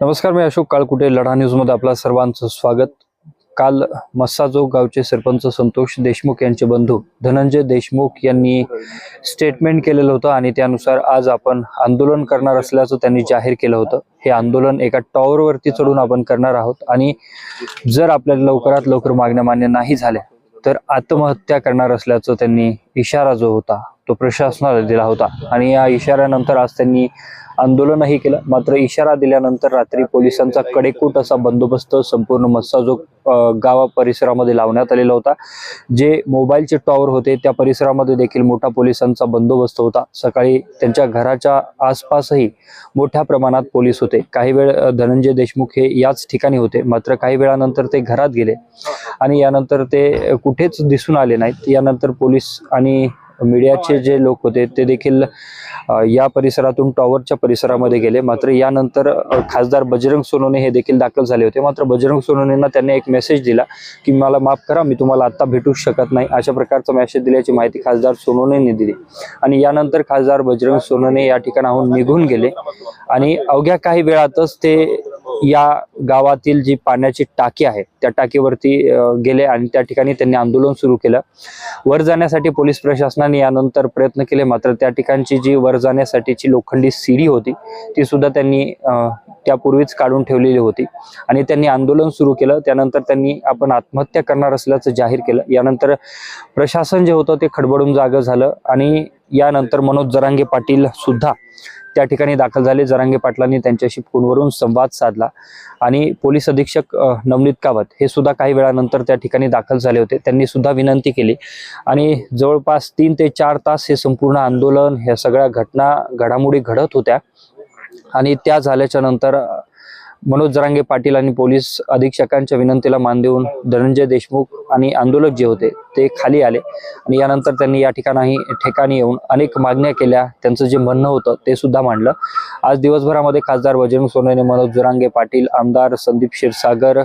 नमस्कार मी अशोक काळकुटे लढा न्यूजमध्ये आपलं सर्वांचं स्वागत. काल मस्साजोग गावचे सरपंच संतोष देशमुख यांचे बंधू धनंजय देशमुख यांनी स्टेटमेंट केलेलं होतं आणि त्यानुसार आज आपण आंदोलन करणार असल्याचं त्यांनी जाहीर केलं होतं. हे आंदोलन एका टॉवरवरती चढून आपण करणार आहोत आणि जर आपल्याला लवकरात लवकर मागण्या मान्य नाही झाल्या तर आत्महत्या करणार असल्याचं त्यांनी इशारा जो होता तो प्रशासनाला दिला होता. आणि या इशाऱ्यानंतर आज त्यांनी आंदोलनही केलं. मात्र इशारा दिल्यानंतर रात्री पोलिसांचा कडेकूट असा बंदोबस्त संपूर्ण मस्साजोग जो गावा परिसरामध्ये लावण्यात आलेला होता. जे मोबाईलचे टॉवर होते त्या परिसरामध्ये देखील मोठा पोलिसांचा बंदोबस्त होता. सकाळी त्यांच्या घराच्या आसपासही मोठ्या प्रमाणात पोलीस होते. काही वेळ धनंजय देशमुख हे याच ठिकाणी होते. मात्र काही वेळानंतर ते घरात गेले. आणि यानंतर ते कुठेच दिसून आले नाहीत. यानंतर पोलीस आणि मीडियाचे जे लोक होते ते देखील या परिसरातून टॉवरच्या परिसरामध्ये गेले. मात्र यानंतर खासदार बजरंग सोनवणे हे देखील दाखल झाले होते. मात्र बजरंग सोनवणेंना त्यांनी एक मेसेज दिला की मला माफ करा मी तुम्हाला आत्ता भेटू शकत नाही. अशा प्रकारचा मेसेज दिल्याची माहिती खासदार सोनवणेंनी दिली. आणि यानंतर खासदार बजरंग सोनवणे या ठिकाणाहून निघून गेले. आणि अवघ्या काही वेळातच ते या गावातील जी पाण्याची टाकी आहे त्या टाकीवरती गेले आणि त्या ठिकाणी त्यांनी आंदोलन सुरू केलं. वर जाण्यासाठी पोलीस प्रशासनाने यानंतर प्रयत्न केले मात्र त्या ठिकाणची जी वर जाण्यासाठीची लोखंडी सीडी होती ती सुद्धा त्यांनी त्यापूर्वीच काढून ठेवलेली होती आणि त्यांनी आंदोलन सुरू केलं. त्यानंतर त्यांनी आपण आत्महत्या करणार असल्याचं जाहीर केलं. यानंतर प्रशासन जे होतं ते खडबडून जागं झालं आणि यानंतर मनोज जरांगे पाटील सुद्धा त्या ठिकाणी दाखल झाले. जरांगे पाटलांनी त्यांच्याशी फोनवरून संवाद साधला. आणि पोलीस अधीक्षक नवनीत कावत हे सुद्धा काही वेळानंतर त्या ठिकाणी दाखल झाले होते. त्यांनी सुद्धा विनंती केली. आणि जवळपास तीन ते चार तास हे संपूर्ण आंदोलन ह्या सगळ्या घटना घडामोडी घडत होत्या. आणि त्या झाल्याच्यानंतर मनोज जरांगे पाटील आणि पोलीस अधीक्षकांच्या विनंतीला मान देऊन धनंजय देशमुख आणि आंदोलक जे होते ते खाली आले. आणि यानंतर त्यांनी या ठिकाणी ठिकाणी येऊन अनेक मागण्या केल्या. त्यांचं जे म्हणणं होतं ते सुद्धा मांडलं. आज दिवसभरामध्ये खासदार बजरंग सोनेने मनोज जरांगे पाटील आमदार संदीप क्षीरसागर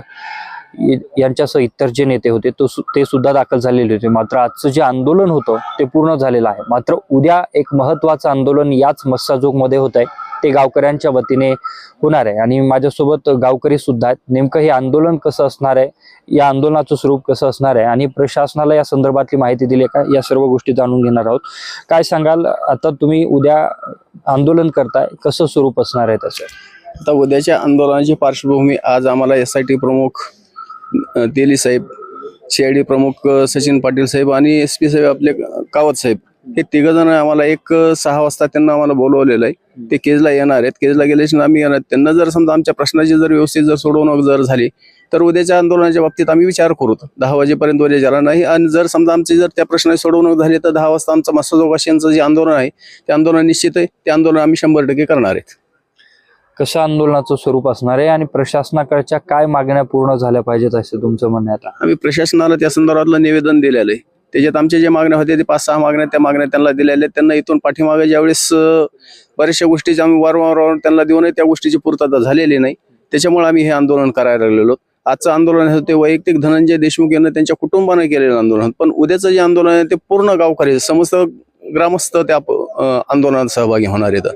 यांच्यासह इतर जे नेते होते तो सु- ते सुद्धा दाखल झालेले होते. मात्र आजचं जे आंदोलन होतं ते पूर्ण झालेलं आहे. मात्र उद्या एक महत्वाचं आंदोलन याच मस्साजोगमध्ये होत आहे ते गावकऱ्यांच्या वतीने होणार आहे. आणि माझ्यासोबत गावकरी सुद्धा आहेत. नेमकं हे आंदोलन कसं असणार आहे? या आंदोलनाचं स्वरूप कसं असणार आहे? आणि प्रशासनाला या संदर्भातली माहिती दिली आहे का? या सर्व गोष्टी जाणून घेणार आहोत. काय सांगाल? आता तुम्ही उद्या आंदोलन करताय. कसं स्वरूप असणार आहे त्याचं? आता उद्याच्या आंदोलनाची पार्श्वभूमी आज आम्हाला एस आय टी प्रमुख अ, Teli Saheb C I D प्रमुख सचिन पाटील साहेब आणि एस पी साहेब आपले कावत साहेब. हे तिघ जण आम्हाला एक सहा वाजता त्यांना आम्हाला बोलवलेलं आहे. ते केजला येणार आहेत. केजला गेल्याशिवाय आम्ही येणार त्यांना जर समजा आमच्या प्रश्नाची जर व्यवस्थित जर सोडवणूक जर झाली तर उद्याच्या आंदोलनाच्या बाबतीत आम्ही विचार करू दहा वाजेपर्यंत उद्या झाला नाही. आणि जर समजा आमची जर त्या प्रश्नाची सोडवणूक झाली तर दहा वाजता आमचं मस्सोजोगाशींचं जे आंदोलन आहे ते आंदोलन निश्चित आहे. ते आंदोलन आम्ही शंभर टक्के करणार आहेत. कसं आंदोलनाचं स्वरूप असणार आहे? आणि प्रशासनाकडच्या काय मागण्या पूर्ण झाल्या पाहिजेत असं तुमचं म्हणणं आता? आम्ही प्रशासनाला त्या संदर्भातलं निवेदन दिलेलं आहे. त्याच्यात आमच्या ज्या मागण्या होत्या ते पाच सहा मागण्या त्या मागण्या त्यांना दिलेल्या आहेत. त्यांना इथून पाठीमागे ज्यावेळेस बऱ्याचशा गोष्टीची आम्ही वारंवार वारंवार त्यांना देऊन त्या गोष्टीची पूर्तता झालेली नाही. त्याच्यामुळे आम्ही हे आंदोलन करायला लागलेलो. आजचं आंदोलन आहे ते वैयक्तिक धनंजय देशमुख यांना त्यांच्या कुटुंबाने केलेलं आंदोलन. पण उद्याचं जे आंदोलन आहे ते पूर्ण गावकरी समस्त ग्रामस्थ त्या आंदोलनात सहभागी होणार आहेत.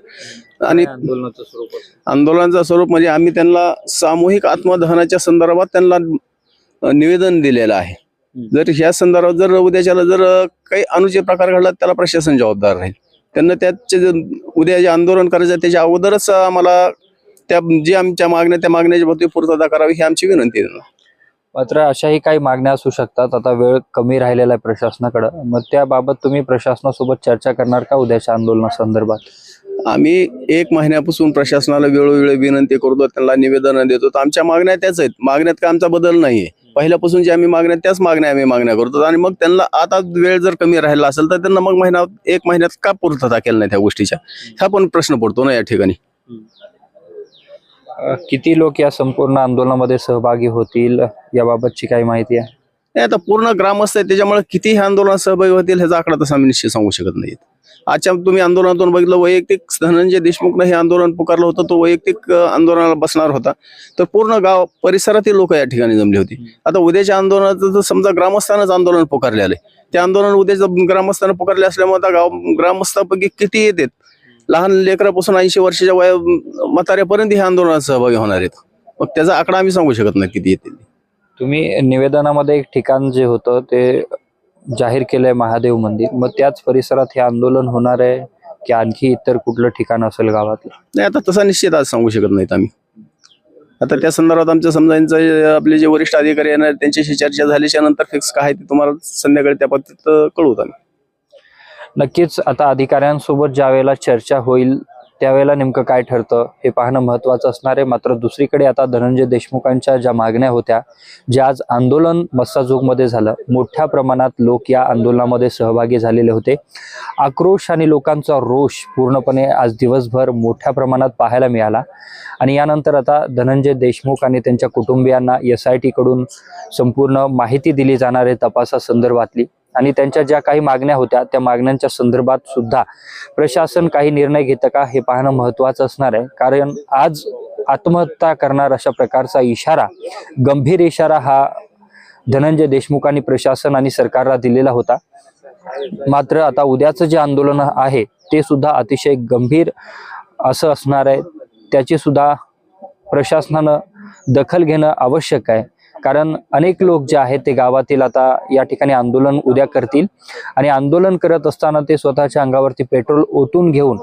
आणि आंदोलनाचं स्वरूप आंदोलनाचं स्वरूप म्हणजे आम्ही त्यांना सामूहिक आत्मदहनाच्या संदर्भात त्यांना निवेदन दिलेलं आहे. जर ह्या संदर्भात जर उद्याच्याला जर काही अनुचित प्रकार घडला त्याला प्रशासन जबाबदार राहील. त्यांना त्याचे जे उद्या जे आंदोलन करायचं आहे त्याच्या अगोदरच आम्हाला त्या जे आमच्या मागण्या त्या मागण्याच्या बाबतीत पूर्तता करावी ही आमची विनंती आहे. मात्र अशाही काही मागण्या असू शकतात. आता वेळ कमी राहिलेला आहे प्रशासनाकडे. मग त्याबाबत तुम्ही प्रशासनासोबत चर्चा करणार का उद्याच्या आंदोलनासंदर्भात? आम्ही एक महिन्यापासून प्रशासनाला वेळोवेळी विनंती करतो त्यांना निवेदन देतो. आमच्या मागण्या त्याच आहेत. मागण्यात काय आमचा बदल नाहीये. पहिल्यापासून जे आम्ही मागण्या त्याच मागण्या आम्ही मागण्या करतो. आणि मग त्यांना आता वेळ जर कमी राहिला असेल तर त्यांना मग महिना एक महिन्यात का पूर्तता केलं नाही त्या गोष्टीच्या? हा पण प्रश्न पडतो ना या ठिकाणी. किती लोक या संपूर्ण आंदोलनामध्ये सहभागी होतील? याबाबतची काही माहिती आहे? नाही आता पूर्ण ग्रामस्थ आहे त्याच्यामुळे किती हे आंदोलनात सहभागी होतील ह्याचा आकडा तसा आम्ही निश्चित सांगू शकत नाहीत आजच्या तुम्ही आंदोलनातून बघितलं वैयक्तिक धनंजय देशमुखनं हे आंदोलन पुकारलं होतं तो वैयक्तिक आंदोलनाला बसणार होता. तर पूर्ण गाव परिसरातील लोक या ठिकाणी जमली होती. आता उद्याच्या आंदोलनाचं जर समजा ग्रामस्थानच आंदोलन पुकारले आले ते आंदोलन उद्याचं ग्रामस्थानं पुकारले असल्यामुळे आता गाव ग्रामस्थापैकी किती येतात? लहान लेकरापासून ऐंशी वर्षाच्या वया म्हाताऱ्यापर्यंत हे आंदोलनात सहभागी होणार आहेत. मग त्याचा आकडा आम्ही सांगू शकत नाही किती येतील. तुम्ही निवेदनामध्ये एक ठिकाण जे होतं ते जाहीर केलंय महादेव मंदिर. मग त्याच परिसरात हे आंदोलन होणार आहे की आणखी इतर कुठलं ठिकाण असेल गावातलं? नाही आता तसा निश्चित आज सांगू शकत नाहीत आम्ही. आता त्या संदर्भात आमच्या समजा यांचं जे आपले जे वरिष्ठ अधिकारी येणार त्यांच्याशी चर्चा झाल्याच्यानंतर फिक्स काय आहे ते तुम्हाला संध्याकाळी त्या पद्धतीत कळवत आम्ही. नक्कीच आता अधिकाऱ्यांसोबत ज्या वेळेला चर्चा होईल त्यावेळेला नेमकं काय ठरतं हे पाहणं महत्वाचं असणार आहे. मात्र दुसरीकडे आता धनंजय देशमुखांच्या ज्या मागण्या होत्या ज्या आज आंदोलन मस्साजोगमध्ये झालं मोठ्या प्रमाणात लोक या आंदोलनामध्ये सहभागी झालेले होते. आक्रोश आणि लोकांचा रोष पूर्णपणे आज दिवसभर मोठ्या प्रमाणात पाहायला मिळाला. आणि यानंतर आता धनंजय देशमुख आणि त्यांच्या कुटुंबियांना एस आय टीकडून संपूर्ण माहिती दिली जाणार आहे तपासासंदर्भातली. आणि त्यांच्या ज्या काही मागण्या होत्या त्या मागण्यांच्या संदर्भात सुद्धा प्रशासन काही निर्णय घेतं का हे पाहणं महत्वाचं असणार आहे. कारण आज आत्महत्या करणार अशा प्रकारचा इशारा गंभीर इशारा हा धनंजय देशमुखांनी प्रशासन आणि सरकारला दिलेला होता. मात्र आता उद्याचं जे आंदोलन आहे ते सुद्धा अतिशय गंभीर असं असणार आहे. त्याची सुद्धा प्रशासनानं दखल घेणं आवश्यक आहे. कारण अनेक लोक जे आहेत ते गावातील आता या ठिकाणी आंदोलन उद्या करतील. आणि आंदोलन करत असताना ते स्वतःच्या अंगावरती पेट्रोल ओतून घेऊन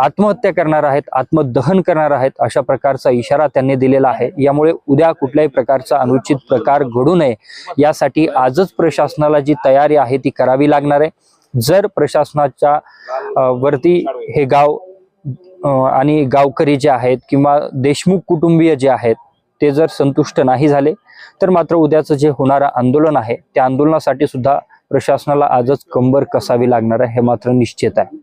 आत्महत्या करणार आहेत आत्मदहन करणार आहेत अशा प्रकारचा इशारा त्यांनी दिलेला आहे. यामुळे उद्या कुठल्याही प्रकारचा अनुचित प्रकार घडू नये. यासाठी आजच प्रशासनाला जी तयारी आहे ती करावी लागणार आहे. जर प्रशासनाच्या वरती हे गाव आणि गावकरी जे आहेत किंवा देशमुख कुटुंबीय जे आहेत ते जर संतुष्ट नाही झाले तर मात्र उद्याचं जे होणारं आंदोलन आहे त्या आंदोलनासाठी सुद्धा प्रशासनाला आजच कंबर कसावी लागणार आहे हे मात्र निश्चित आहे.